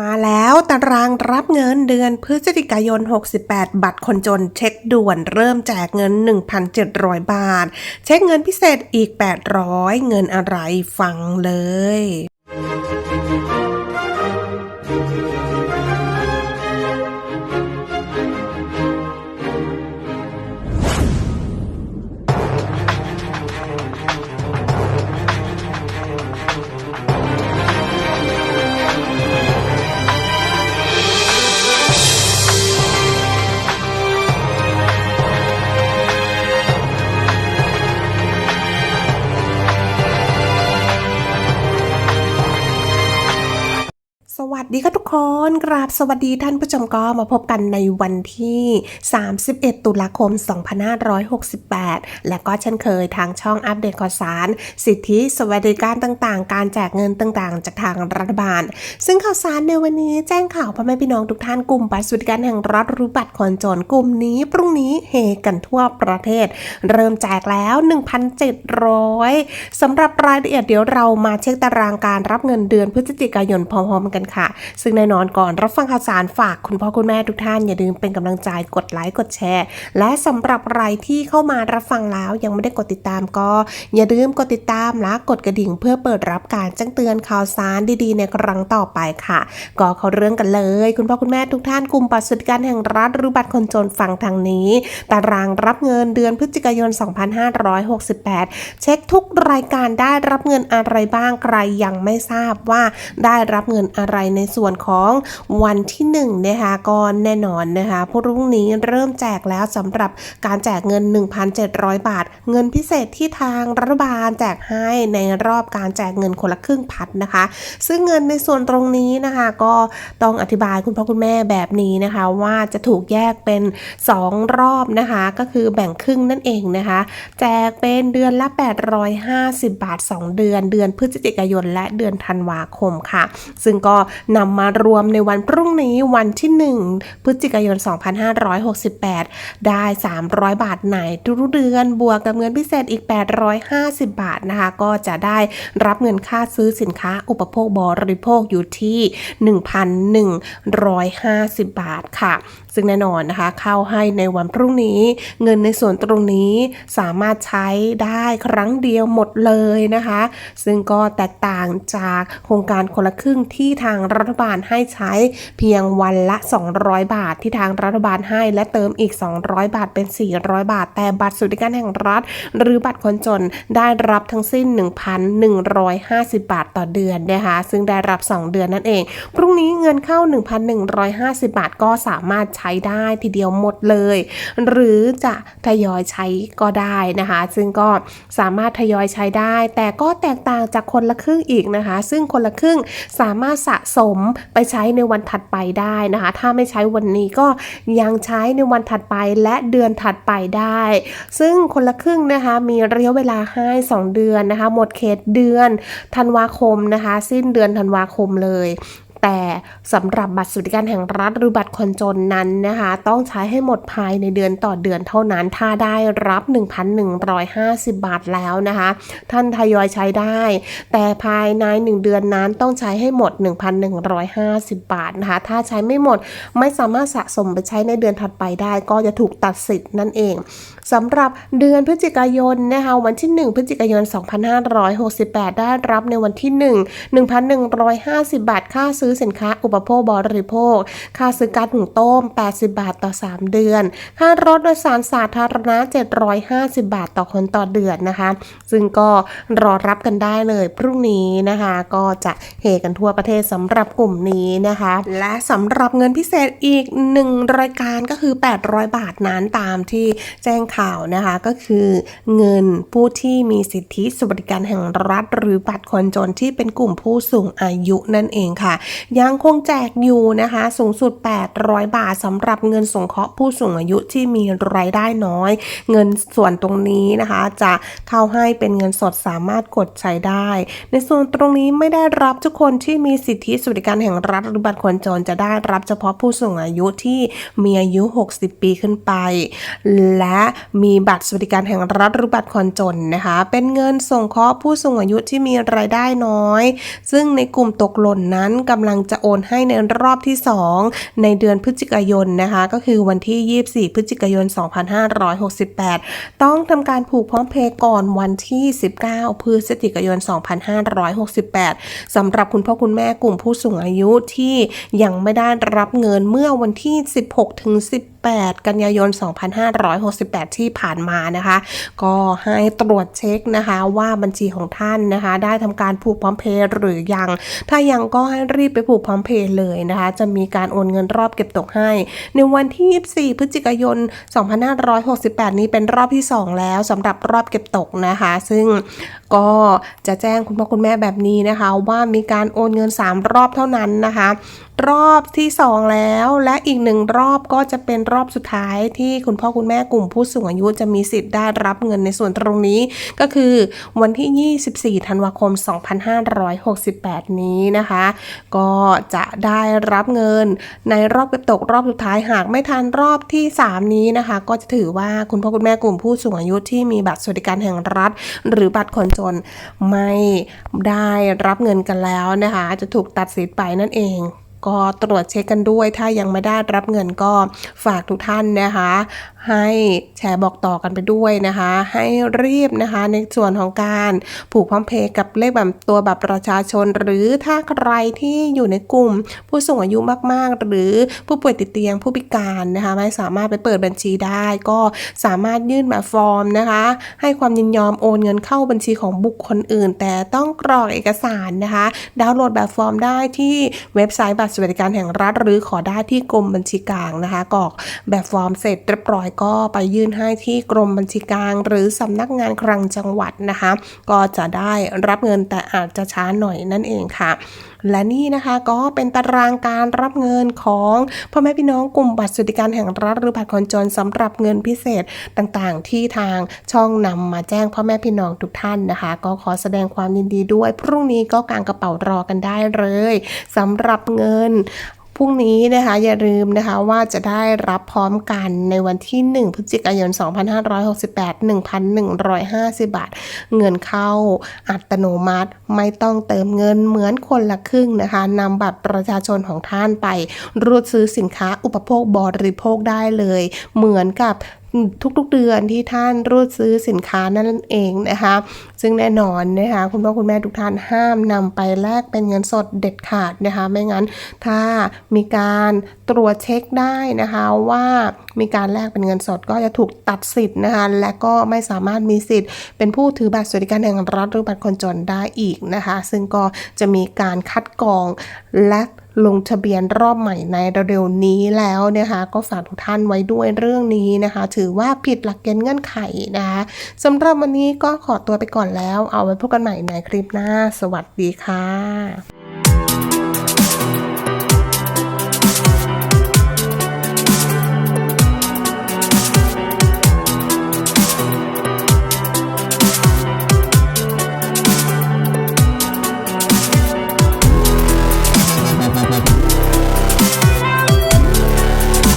มาแล้วตารางรับเงินเดือนพฤศจิกายน 68 บัตรคนจนเช็คด่วนเริ่มแจกเงิน 1,700 บาท เช็คเงินพิเศษอีก 800 เงินอะไรฟังเลย สวัสดี ค่ะทุกคนกราบสวัสดีท่านผู้ชมก็มาพบกันในวันที่ 31 ตุลาคม 2568 และก็เช่นเคยทางช่องอัปเดตข่าวสาร สิทธิสวัสดิการต่างๆ การแจกเงินต่างๆ จากทางรัฐบาล ซึ่งข่าวสารในวันนี้แจ้งข่าวพ่อแม่พี่น้องทุกท่านกลุ่มบัตรสวัสดิการแห่งรัฐหรือบัตรคนจนกลุ่มนี้พรุ่งนี้เฮกันทั่วประเทศ เริ่มแจกแล้ว 1,700สำหรับรายละเอียดเดี๋ยวเรามาเช็คตารางการรับเงินเดือนพฤศจิกายนพร้อมๆกันค่ะ ซึ่งแน่นอนก่อนรับฟังข่าวสารฝากคุณพ่อคุณแม่ทุกท่านอย่าลืมเป็นกำลังใจกดไลค์กดแชร์ และสำหรับใครที่เข้ามารับฟังแล้วยังไม่ได้กดติดตามก็ อย่าลืมกดติดตามและกดกระดิ่งเพื่อเปิดรับการแจ้งเตือนข่าวสารดีๆ ในครั้งต่อไปค่ะ ก็เข้าเรื่องกันเลย คุณพ่อคุณแม่ทุกท่านกลุ่มบัตรสวัสดิการแห่งรัฐหรือบัตรคนจนฟังทางนี้ ตารางรับเงินเดือนพฤศจิกายน 2568 เช็คทุกรายการได้รับเงินอะไรบ้างใครยังไม่ทราบว่าได้รับเงินอะไรในส่วนของวันที่1นะคะก็แน่นอนนะคะพรุ่งนี้เริ่มแจกแล้วสำหรับการแจกเงิน 1,700 บาท เงินพิเศษที่ทางรัฐบาลแจกให้ในรอบการแจกเงินคนละครึ่งพัดนะคะ ซึ่งเงินในส่วนตรงนี้นะคะก็ต้องอธิบายคุณพ่อคุณแม่แบบนี้นะคะว่าจะถูกแยกเป็น 2 รอบนะคะ ก็คือแบ่งครึ่งนั่นเองนะคะ แจกเป็นเดือนละ 850 บาท 2 เดือน เดือนพฤศจิกายนและเดือนธันวาคมค่ะ ซึ่งก็นำมารวมในวันพรุ่งนี้วันที่ 1 พฤศจิกายน 2568 ได้ 300 บาทไหนทุกเดือน บวกกับเงินพิเศษอีก 850 บาทนะคะ ก็จะได้รับเงินค่าซื้อสินค้าอุปโภคบริโภคอยู่ที่ 1,150 บาทค่ะ ซึ่งแน่นอนนะคะ เข้าให้ในวันพรุ่งนี้ เงินในส่วนตรงนี้สามารถใช้ได้ครั้งเดียวหมดเลยนะคะ ซึ่งก็แตกต่างจากโครงการคนละครึ่งที่ทางรัฐบาลให้ใช้เพียงวันละ 200 บาทที่ทางรัฐบาลให้และเติมอีก 200 บาทเป็น 400 บาท แต่บัตรสวัสดิการแห่งรัฐ หรือบัตรคนจนได้รับทั้งสิ้น 1,150 บาทต่อเดือนนะคะซึ่งได้รับ 2 เดือนนั่นเอง พรุ่งนี้เงินเข้า 1,150 บาทก็สามารถใช้ช้ได้ทีเดียวหมดเลย หรือจะทยอยใช้ก็ได้นะคะ ซึ่งก็สามารถทยอยใช้ได้ แต่ก็แตกต่างจากคนละครึ่งอีกนะคะ ซึ่งคนละครึ่งสามารถสะสมไปใช้ในวันถัดไปได้นะคะ ถ้าไม่ใช้วันนี้ก็ยังใช้ในวันถัดไปและเดือนถัดไปได้ ซึ่งคนละครึ่งนะคะมีระยะเวลาให้ 2 เดือนนะคะ หมดเขตเดือนธันวาคมนะคะ สิ้นเดือนธันวาคมเลย แต่สำหรับบัตรสวัสดิการแห่งรัฐหรือบัตรคนจนนั้นนะคะ ต้องใช้ให้หมดภายในเดือนต่อเดือนเท่านั้น ถ้าได้รับ 1,150 บาทแล้วนะคะ ท่านทยอยใช้ได้ แต่ภายใน 1 เดือนนั้นต้องใช้ให้หมด 1,150 บาทนะคะ ถ้าใช้ไม่หมดไม่สามารถสะสมไปใช้ในเดือนถัดไปได้ ก็จะถูกตัดสิทธิ์นั่นเองสำหรับเดือนพฤศจิกายนนะคะวันที่ 1 พฤศจิกายน 2568 ได้รับในวันที่ 1 1,150 บาทค่าซื้อสินค้าอุปโภคบริโภค ค่าซื้อกาซหุงต้ม 80 บาทต่อ 3 เดือน ค่ารถโดยสารสาธารณะ 750 บาทต่อคนต่อเดือนนะคะ ซึ่งก็รอรับกันได้เลยพรุ่งนี้นะคะ ก็จะเฮกันทั่วประเทศสำหรับกลุ่มนี้นะคะ และสำหรับเงินพิเศษอีกหนึ่งรายการก็คือ 800 บาทนั้นตามที่แจ้งข่าวนะคะก็คือเงินผู้ที่มีสิทธิสวัสดิการแห่งรัฐ หรือบัตรคนจนที่เป็นกลุ่มผู้สูงอายุนั่นเองค่ะยังคงแจกอยู่นะคะ สูงสุด 800 บาทสำหรับเงินสงเคราะห์ผู้สูงอายุที่มีรายได้น้อย เงินส่วนตรงนี้นะคะ จะเข้าให้เป็นเงินสดสามารถกดใช้ได้ ในส่วนตรงนี้ไม่ได้รับทุกคนที่มีสิทธิสวัสดิการแห่งรัฐหรือบัตรคนจนจะได้รับเฉพาะผู้สูงอายุที่มีอายุ 60 ปีขึ้นไป และมีบัตรสวัสดิการแห่งรัฐหรือบัตรคนจนนะคะ เป็นเงินส่งเคราะห์ผู้สูงอายุที่มีรายได้น้อย ซึ่งในกลุ่มตกหล่นนั้นกำลังลังจะโอนให้ในรอบที่ 2 ในเดือนพฤศจิกายนนะคะ ก็คือวันที่ 24 พฤศจิกายน 2568 ต้องทำการผูกพร้อมเพย์ก่อนวันที่ 19 พฤศจิกายน 2568สำหรับคุณพ่อคุณแม่กลุ่มผู้สูงอายุที่ยังไม่ได้รับเงินเมื่อวันที่ 16ถึง18 กันยายน 2568 ที่ผ่านมานะคะ ก็ให้ตรวจเช็คนะคะว่าบัญชีของท่านนะคะ ได้ทำการผูกพร้อมเพย์หรือยัง ถ้ายังก็ให้รีบไปผูกพร้อมเพย์เลยนะคะ จะมีการโอนเงินรอบเก็บตกให้ ในวันที่ 24 พฤศจิกายน 2568 นี้เป็นรอบที่ 2 แล้วสำหรับรอบเก็บตกนะคะ ซึ่ง ก็จะแจ้งคุณพ่อคุณแม่แบบนี้นะคะ ว่ามีการโอนเงิน 3 รอบเท่านั้นนะคะ รอบที่ 2 แล้วและอีกหนึ่งรอบก็จะเป็นรอบสุดท้ายที่คุณพ่อคุณแม่กลุ่มผู้สูงอายุจะมีสิทธิ์ได้รับเงินในส่วนตรงนี้ ก็คือวันที่ 24 ธันวาคม 2568 นี้นะคะ ก็จะได้รับเงินในรอบเก็บตกรอบสุดท้ายหากไม่ทันรอบที่ 3 นี้นะคะ ก็จะถือว่าคุณพ่อคุณแม่กลุ่มผู้สูงอายุที่มีบัตรสวัสดิการแห่งรัฐ หรือบัตรคนจนไม่ได้รับเงินกันแล้วนะคะ จะถูกตัดสิทธิ์ไปนั่นเอง ก็ตรวจเช็คกันด้วย ถ้ายังไม่ได้รับเงินก็ฝากทุกท่านนะคะ ให้แชร์บอกต่อกันไปด้วยนะคะ ให้รีบนะคะ ในส่วนของการผูกพร้อมเพย์กับเลขแบบตัวแบบประชาชน หรือถ้าใครที่อยู่ในกลุ่ม ผู้สูงอายุมาก ๆ หรือผู้ป่วยติดเตียงผู้พิการนะคะไม่สามารถไปเปิดบัญชีได้ ก็สามารถยื่นแบบฟอร์มนะคะ ให้ความยินยอมโอนเงินเข้าบัญชีของบุคคลอื่น แต่ต้องกรอกเอกสารนะคะ ดาวน์โหลดแบบฟอร์มได้ที่เว็บไซต์บัตรสวัสดิการแห่งรัฐหรือขอได้ที่กรมบัญชีกลางนะคะกรอกแบบฟอร์มเสร็จเรียบร้อยก็ไปยื่นให้ที่กรมบัญชีกลาง หรือสำนักงานคลังจังหวัดนะคะ ก็จะได้รับเงินแต่อาจจะช้าหน่อยนั่นเองค่ะและนี่นะคะก็เป็นตารางการรับเงินของพ่อแม่พี่น้องกลุ่มบัตรสวัสดิการแห่งรัฐหรือบัตรคนจนสำหรับเงินพิเศษต่างๆ ที่ทางช่องนำมาแจ้งพ่อแม่พี่น้องทุกท่านนะคะ ก็ขอแสดงความยินดีด้วย พรุ่งนี้ก็กางกระเป๋ารอกันได้เลยสำหรับเงินพรุ่งนี้นะคะอย่าลืมนะคะว่าจะได้รับพร้อมกันในวันที่ 1 พฤศจิกายน 2568 1,150 บาท เงินเข้าอัตโนมัติไม่ต้องเติมเงินเหมือนคนละครึ่งนะคะนำบัตรประชาชนของท่านไปรูดซื้อสินค้าอุปโภคบริโภคได้เลย เหมือนกับ ทุกๆเดือนที่ท่านรูดซื้อสินค้านั่นเองนะคะ ซึ่งแน่นอนนะคะคุณพ่อคุณแม่ทุกท่านห้ามนำไปแลกเป็นเงินสดเด็ดขาดนะคะ ไม่งั้นถ้ามีการตรวจเช็คได้นะคะว่ามีการแลกเป็นเงินสดก็จะถูกตัดสิทธิ์นะคะและก็ไม่สามารถมีสิทธิ์ เป็นผู้ถือบัตรสวัสดิการแห่งรัฐหรือบัตรคนจนได้อีกนะคะ ซึ่งก็จะมีการคัดกรองและ ลงทะเบียนรอบใหม่ในเร็วๆนี้แล้วนะคะ ก็ฝากทุกท่านไว้ด้วยเรื่องนี้นะคะ ถือว่าผิดหลักเกณฑ์เงื่อนไขนะคะสำหรับวันนี้ก็ขอตัวไปก่อนแล้ว เอาไว้พบกันใหม่ในคลิปหน้า สวัสดีค่ะ